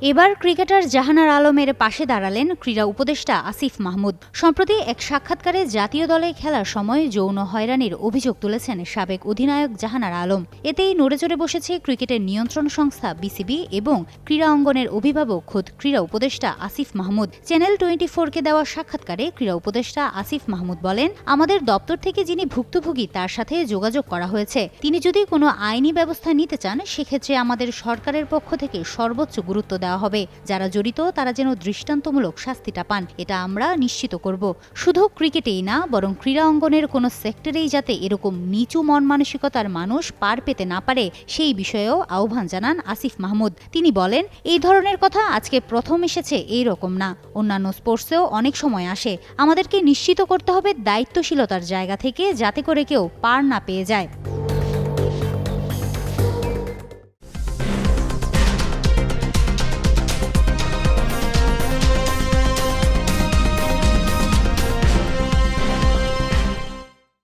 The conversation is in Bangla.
এবার ক্রিকেটার জাহানার আলমের পাশে দাঁড়ালেন ক্রীড়া উপদেষ্টা আসিফ মাহমুদ। সম্প্রতি এক সাক্ষাৎকারে জাতীয় দলে খেলার সময় যৌন হয়রানির অভিযোগ তুলেছেন সাবেক অধিনায়ক জাহানার আলম। এতেই নড়ে চড়ে বসেছে ক্রিকেটের নিয়ন্ত্রণ সংস্থা বিসিবি এবং ক্রীড়া অঙ্গনের অভিভাবক খোদ ক্রীড়া উপদেষ্টা আসিফ মাহমুদ। চ্যানেল টোয়েন্টি ফোরকে দেওয়া সাক্ষাৎকারে ক্রীড়া উপদেষ্টা আসিফ মাহমুদ বলেন, আমাদের দপ্তর থেকে যিনি ভুক্তভোগী, তার সাথে যোগাযোগ করা হয়েছে। তিনি যদি কোনো আইনি ব্যবস্থা নিতে চান, সেক্ষেত্রে আমাদের সরকারের পক্ষ থেকে সর্বোচ্চ গুরুত্ব দেওয়া হবে। যারা জড়িত, তারা যেন দৃষ্টান্তমূলক শাস্তিটা পান। এটা আমরা নিশ্চিত করব। শুধু ক্রিকেটেই না, বরং ক্রীড়া অঙ্গনের কোনো সেক্টরেই যাতে এরকম নিচু মন মানসিকতার মানুষ পার পেতে না পারে, সেই বিষয়েও আহ্বান জানান আসিফ মাহমুদ। তিনি বলেন, এই ধরনের কথা আজকে প্রথম এসেছে, এই রকম না। অন্যান্য স্পোর্টসেও অনেক সময় আসে। আমাদেরকে নিশ্চিত করতে হবে দায়িত্বশীলতার জায়গা থেকে, যাতে করে কেউ পার না পেয়ে যায়।